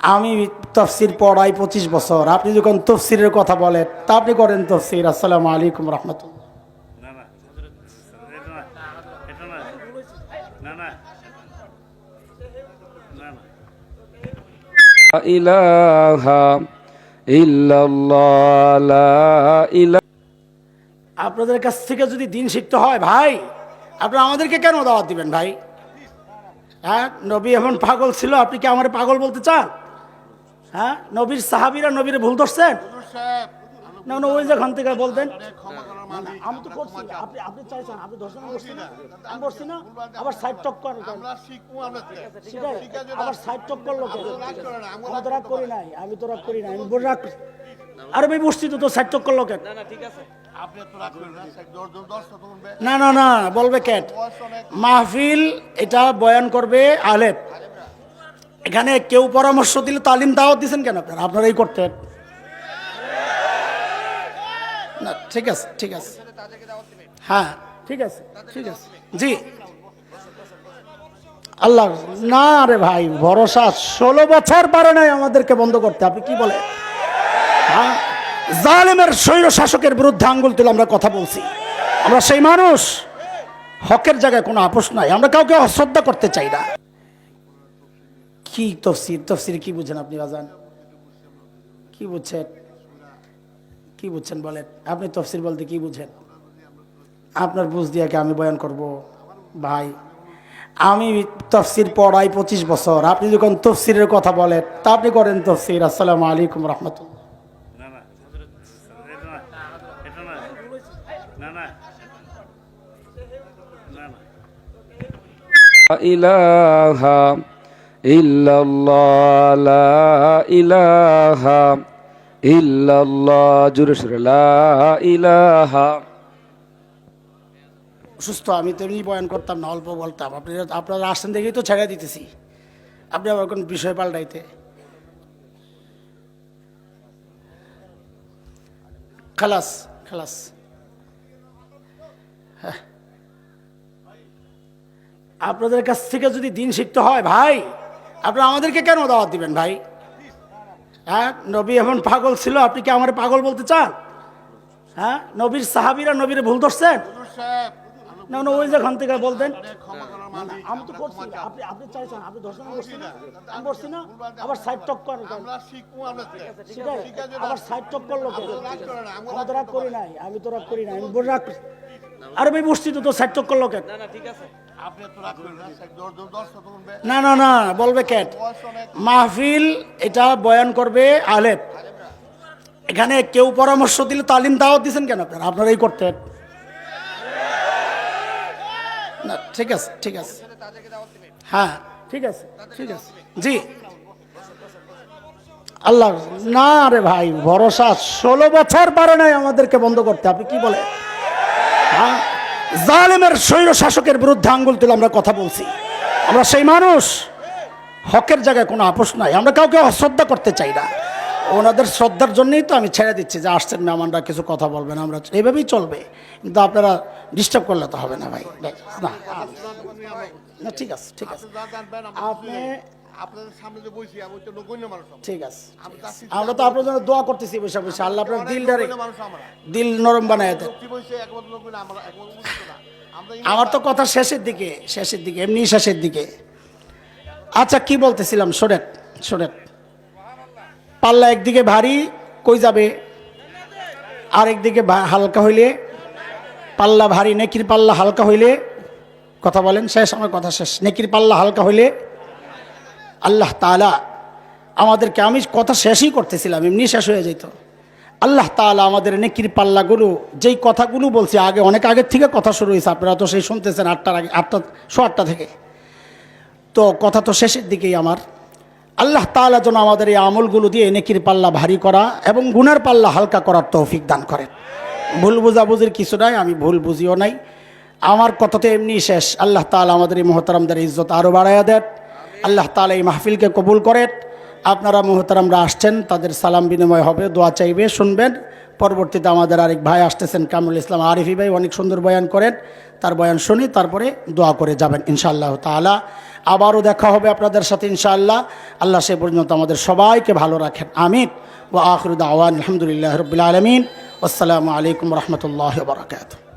আমি তফসির পড়াই পঁচিশ বছর। আপনি যখন তফসিরের কথা বলেন তা আপনি করেন তফসির। আসসালাম আলাইকুম রহমতুল্লাহ। আপনাদের কাছ থেকে যদি দিন শিখতে হয় ভাই আপনারা আমাদেরকে কেন দাওয়াত দিবেন ভাই? হ্যাঁ নবী এমন পাগল ছিল আপনি কি আমার পাগল বলতে চান? হ্যাঁ? নবীর সাহাবিরা নবীর ভুল ধরছেন? না না ওই যেখান থেকে বলতেন। না, না, আমি তো করছি আপনি আপনি চাইছেন আপনি ধর্ষণ করছি না? আমি করছি না? আবার সাইড টক করেন সাইড টক করল করে না, আমরা আমি তো রাগ করি নাই আমি তো রাগ করি নাই আমি বলে রাগ করি- আরে ভাই বসছি তো তো সাইড টক করল কেন? না না না বলবে। ক্যাট মাহফিল এটা বয়ান করবে আলেপ এখানে কেউ পরামর্শ দিলে তালিম দাওয়াত দিচ্ছেন কেন আপনারা? আপনারাই করতেন না, ঠিক আছে ঠিক আছে। হ্যাঁ ঠিক আছে ঠিক আছে। জি। আল্লাহ, না রে ভাই, ভরসা ষোলো বছর পারে নাই আমাদেরকে বন্ধ করতে। আপনি কি বলে হ্যাঁ? জালেমের স্বৈর শাসকের বিরুদ্ধে আঙ্গুল তুলে আমরা কথা বলছি। আমরা সেই মানুষ। হকের জায়গায় কোনো আপোষ নাই। আমরা কাউকে অশ্রদ্ধা করতে চাই না। কি তফসির? তফসির কি বুঝেন আপনি বাজান কি বুঝছেন? কি বুঝছেন বলেন? আপনি তফসির বলতে কি বুঝেন? আপনার বুঝ দিয়ে কি আমি বয়ান করব? ভাই আমি তফসির পড়াই পঁচিশ বছর। আপনি যখন তফসিরের কথা বলেন তা আপনি করেন তফসির। আসসালামু আলাইকুম রহমতুল্লাহ। না ইল্লাল্লাহ, লা ইলাহা সুরে, লা ইলাহা। সুস্থ আমি তো এমনি বয়ান করতাম না, অল্প বলতাম। আপনি আপনারা আসছেন দেখেই তো ছেড়ে দিতেছি। আপনি আবার কোন বিষয় পাল্টাইতে। খালাস খালাস। হ্যাঁ। আপনাদের কাছ থেকে যদি দিন শিখতে হয়, ভাই আপনারা আমাদেরকে কেন দাওয়াত দিবেন ভাই? হ্যাঁ নবী এমন পাগল ছিল আপনি কি আমার পাগল বলতে চান? হ্যাঁ নবীর সাহাবিরা নবীর ভুল ধরছেন? না না ওই যেখান থেকে বলতেন। আমি তো করছি আপনি আপনি চাইছেন আপনি ধর্ষণ আমি করছি না। আবার সাইড টক করেন আবার সাইড টক করল রাগ আমরা তো রাগ করি নাই আমি তো রাগ করি নাই আমি রাগ আরে ভাই বসছি তো তো সাইড টক করল কেন? আপনি না, না। না না বলবে ক্যাট মাহফিল এটা বয়ান করবে আলেপ এখানে কেউ পরামর্শ দিলে তালিম দাওয়াত দিচ্ছেন কেন আপনারা? আপনারাই করতেন না ঠিক আছে ঠিক আছে। হ্যাঁ ঠিক আছে ঠিক আছে। জি। আল্লাহ না রে ভাই ভরসা ষোলো বছর পারে নাই আমাদেরকে বন্ধ করতে। আপনি কি বলে হ্যাঁ? জালেমের স্বৈর শাসকের বিরুদ্ধে আঙ্গুল তুলে আমরা কথা বলছি। আমরা সেই মানুষ। হকের জায়গায় কোনো আপোষ নাই। আমরা কাউকে অশ্রদ্ধা করতে চাই না। ওনাদের শ্রদ্ধার জন্যই তো আমি ছেড়ে দিচ্ছি যে আসছেন মেহমানরা, কিছু কথা বলবেন। আমরা এইভাবেই চলবে। কিন্তু আপনারা ডিস্টার্ব করলে তো হবে না ভাই। না, ঠিক আছে ঠিক আছে। আপনি আপনাদের সামনে যে বসি আমি তো নগণ্য মানুষ ঠিক আছে। আমরা তো আপনার জন্য দোয়া করতেছি বসে বসে আল্লাহ আপনার মানুষ আমরা। দিল নরম বানায় দেন। আমরা তো কথা শেষের দিকে শেষের দিকে এমনি শেষের দিকে। আচ্ছা কি বলতেছিলাম? সোরেট সোরেট পাল্লা একদিকে ভারী কই যাবে? আর একদিকে হালকা হইলে পাল্লা ভারী নেকির পাল্লা হালকা হইলে কথা বলেন শেষ আমার কথা শেষ। নেকির পাল্লা হালকা হইলে আল্লাহ তালা আমাদেরকে আমি কথা শেষই করতেছিলাম, এমনি শেষ হয়ে যেত। আল্লাহ তালা আমাদের নেকির পাল্লাগুলো, যেই কথাগুলো বলছি, আগে, অনেক আগের থেকে কথা শুরু হয়েছে, আপনারা তো সেই শুনতেছেন আটটার আগে, আটটা শো আটটা থেকে। তো কথা তো শেষের দিকেই আমার। আল্লাহ তালা যেন আমাদের এই আমলগুলো দিয়ে নেকির পাল্লা ভারী করা এবং গুনার পাল্লা হালকা করার তৌফিক দান করেন। ভুল বুঝাবুঝির কিছু নাই, আমি ভুল বুঝিও নাই। আমার কথা তো এমনি শেষ। আল্লাহ তালা আমাদের এই মোহতারামদের ইজ্জত আরও বাড়াইয়া দেন। আল্লাহ তালা এই মাহফিলকে কবুল করেন আপনারা মোহতারামরা আসছেন, তাদের সালাম বিনিময় হবে, দোয়া চাইবে, শুনবেন। পরবর্তীতে আমাদের আরেক ভাই আসতেছেন, কামরুল ইসলাম আরিফি ভাই, অনেক সুন্দর বয়ান করেন। তার বয়ান শুনি, তারপরে দোয়া করে যাবেন, ইনশাআল্লাহ তাআলা। আবারও দেখা হবে আপনাদের সাথে, ইনশাআল্লাহ। আল্লাহ সে পর্যন্ত আমাদের সবাইকে ভালো রাখেন, আমিন। ও আখরুদ আওয়ান আলহামদুলিল্লাহ রবিল আলমিন। আসসালামু আলাইকুম রহমতুল্লাহ বারকাত